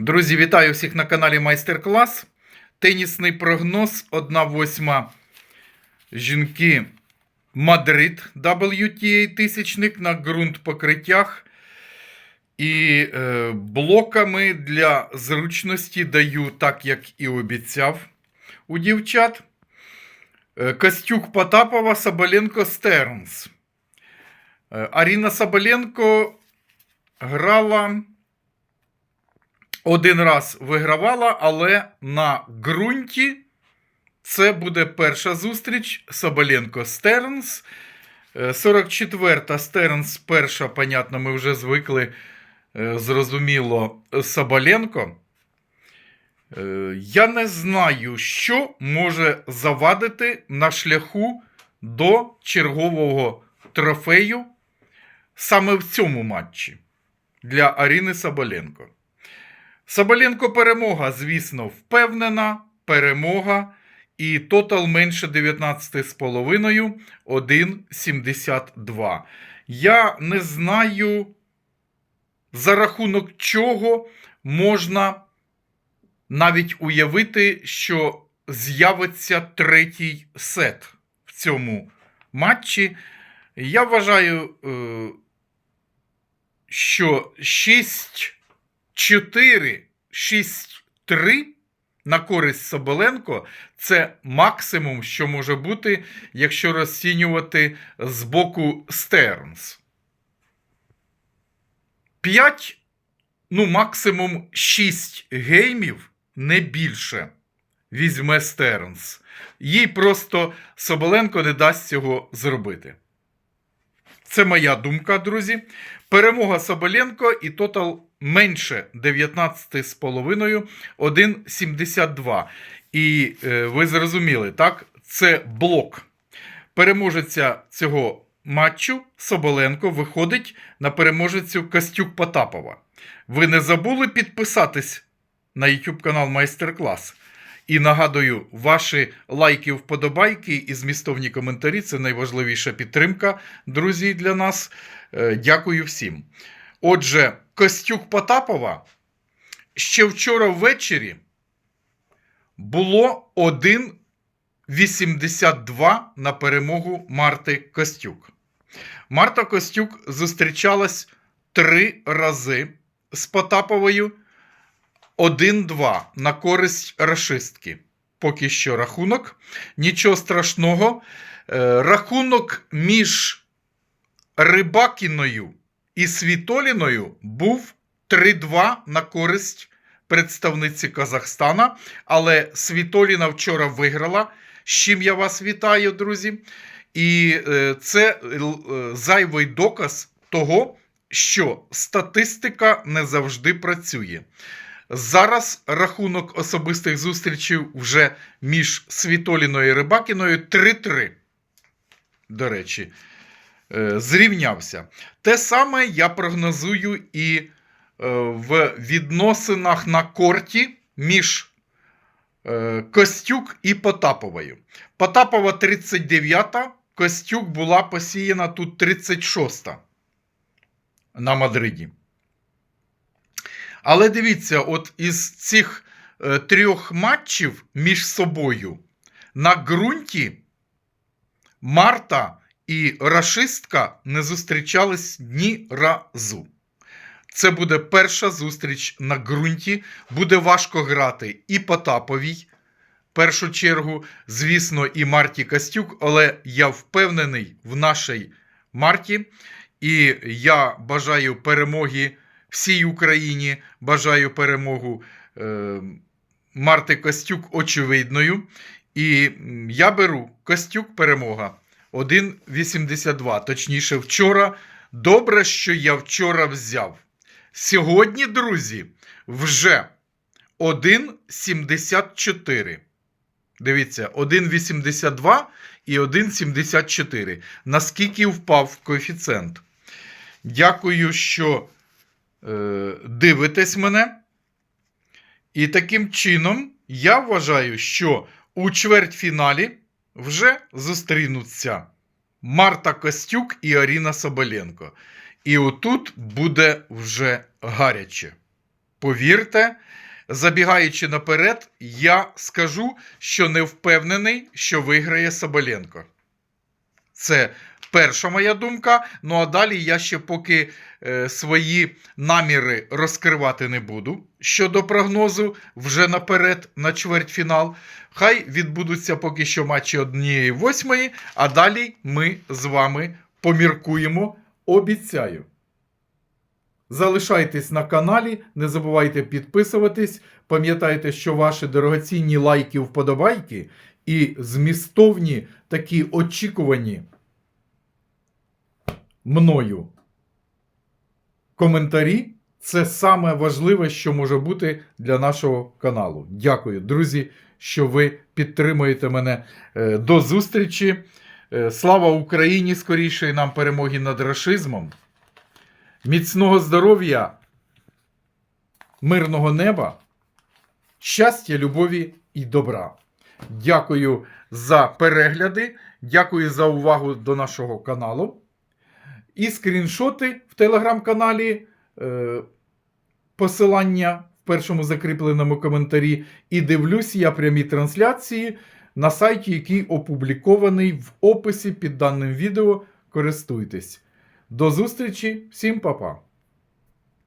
Друзі, вітаю всіх на каналі Майстер-клас. Тенісний прогноз 1-8 жінки Мадрид WTA тисячник на ґрунт покриттях. І е, блоками для зручності даю, так як і обіцяв у дівчат. Е, Костюк Потапова, Соболенко Стернс. Е, Аріна Соболенко грала один раз вигравала, але на ґрунті це буде перша зустріч Соболенко Стернс. 44-та Стернс, перша, понятно, ми вже звикли, е, зрозуміло, Соболенко. Е, Я не знаю, що може завадити на шляху до чергового трофею саме в цьому матчі для Аріни Соболенко. Соболенко перемога, звісно, впевнена. Перемога. І тотал менше 19,5, 1,72. Я не знаю, за рахунок чого можна навіть уявити, що з'явиться третій сет в цьому матчі. Я вважаю, е, що 6. 4, 6, 3 на користь Соболенко це максимум, що може бути, якщо розцінювати з боку Стернс. 5, ну, максимум 6 геймів, не більше, візьме Стернс. Їй просто Соболенко не дасть цього зробити. Це моя думка, друзі. Перемога Соболенко і тотал менше 19,5, 1,72. І е, ви зрозуміли, так? Це блок. Переможеця цього матчу Соболенко виходить на переможецю Костюк Потапова. Ви не забули підписатись на YouTube канал Майстер-клас. І нагадую, ваші лайки, вподобайки і змістовні коментарі це найважливіша підтримка, друзі, для нас. Е, Дякую всім. Отже, Костюк Потапова ще вчора ввечері було 1,82 на перемогу Марти Костюк. Марта Костюк зустрічалась три рази з Потаповою. 1-2 на користь рашистки. Поки що рахунок. Нічого страшного. Е, Рахунок між Рибакіною і Світоліною був 3-2 на користь представниці Казахстана. Але Світоліна вчора виграла. З чим я вас вітаю, друзі. І е, це е, зайвий доказ того, що статистика не завжди працює. Зараз рахунок особистих зустрічей вже між Світоліною і Рибакіною 3-3. До речі, е, зрівнявся. Те саме я прогнозую і е, в відносинах на корті між е, Костюк і Потаповою. Потапова 39-та, Костюк була посіяна тут 36-та на Мадриді. Але дивіться, от із цих е, трьох матчів між собою на ґрунті Марта і Рашистка не зустрічались ні разу. Це буде перша зустріч на ґрунті. Буде важко грати і Потаповій, першу чергу, звісно, і Марті Костюк, але я впевнений в нашій Марті. І я бажаю перемоги всій Україні. Бажаю перемогу е, Марти Костюк очевидною. І я беру Костюк перемога 1,82. Точніше, вчора. Добре, що я вчора взяв. Сьогодні, друзі, вже 1,74. Дивіться, 1,82 і 1,74. Наскільки впав коефіцієнт? Дякую, що дивитесь мене. І таким чином я вважаю, що у чвертьфіналі вже зустрінуться Марта Костюк і Аріна Соболенко. І отут буде вже гаряче. повірте, забігаючи наперед, я скажу, що не впевнений, що виграє Соболенко. Це перша моя думка. Ну а далі я ще поки е, свої наміри розкривати не буду щодо прогнозу вже наперед на чвертьфінал. Хай відбудуться поки що матчі однієї восьмої, а далі ми з вами поміркуємо. Обіцяю. Залишайтесь на каналі, не забувайте підписуватись. Пам'ятайте, що ваші дорогоцінні лайки, вподобайки і змістовні такі очікувані мною коментарі це саме важливе, що може бути для нашого каналу. Дякую, друзі, що ви підтримуєте мене. Е, До зустрічі. Е, Слава Україні! Скорішої нам перемоги над рашизмом. Міцного здоров'я, мирного неба, щастя, любові і добра. Дякую за перегляди, дякую за увагу до нашого каналу. І скріншоти в телеграм-каналі, е, посилання в першому закріпленому коментарі. І дивлюсь я прямі трансляції на сайті, який опублікований в описі під даним відео. Користуйтесь. До зустрічі, всім па-па!